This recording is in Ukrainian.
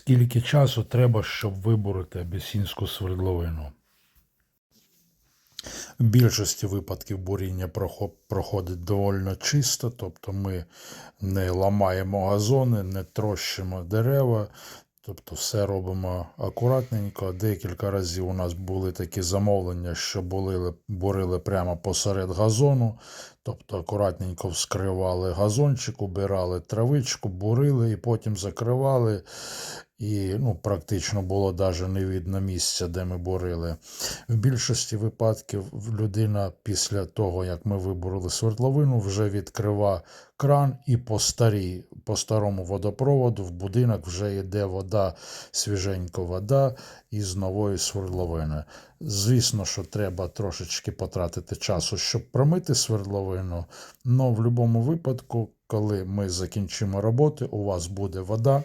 Скільки часу треба, щоб виборити абісінську свердловину? В більшості випадків буріння проходить доволі чисто, тобто ми не ламаємо газони, не трощимо дерева, тобто все робимо акуратненько. Декілька разів у нас були такі замовлення, що бурили, бурили прямо посеред газону, тобто акуратненько вскривали газончик, убирали травичку, бурили і потім закривали. І ну, практично було навіть не видно місця, де ми бурили. В більшості випадків людина після того, як ми вибурили свердловину, вже відкрива кран і по старій, по старому водопроводу в будинок вже йде вода, свіженька вода із нової свердловини. Звісно, що треба трошечки потратити часу, щоб промити свердловину, але в будь-якому випадку, коли ми закінчимо роботи, у вас буде вода